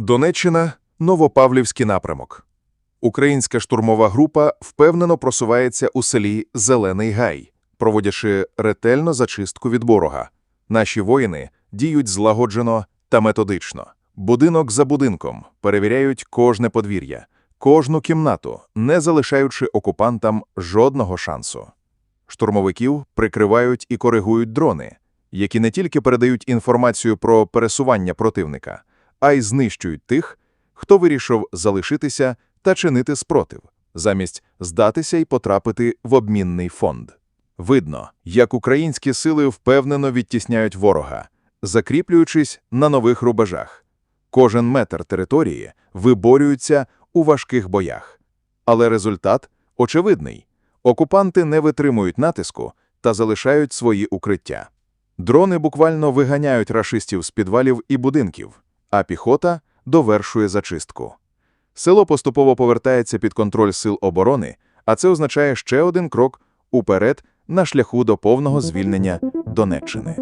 Донеччина Новопавлівський напрямок. Українська штурмова група впевнено просувається у селі Зелений Гай, проводячи ретельно зачистку від ворога. Наші воїни діють злагоджено та методично. Будинок за будинком перевіряють кожне подвір'я, кожну кімнату, не залишаючи окупантам жодного шансу. Штурмовиків прикривають і коригують дрони, які не тільки передають інформацію про пересування противника, а й знищують тих, хто вирішив залишитися та чинити спротив, замість здатися і потрапити в обмінний фонд. Видно, як українські сили впевнено відтісняють ворога, закріплюючись на нових рубежах. Кожен метр території виборюється у важких боях. Але результат очевидний. Окупанти не витримують натиску та залишають свої укриття. Дрони буквально виганяють рашистів з підвалів і будинків, а піхота довершує зачистку. Село поступово повертається під контроль сил оборони, а це означає ще один крок уперед на шляху до повного звільнення Донеччини.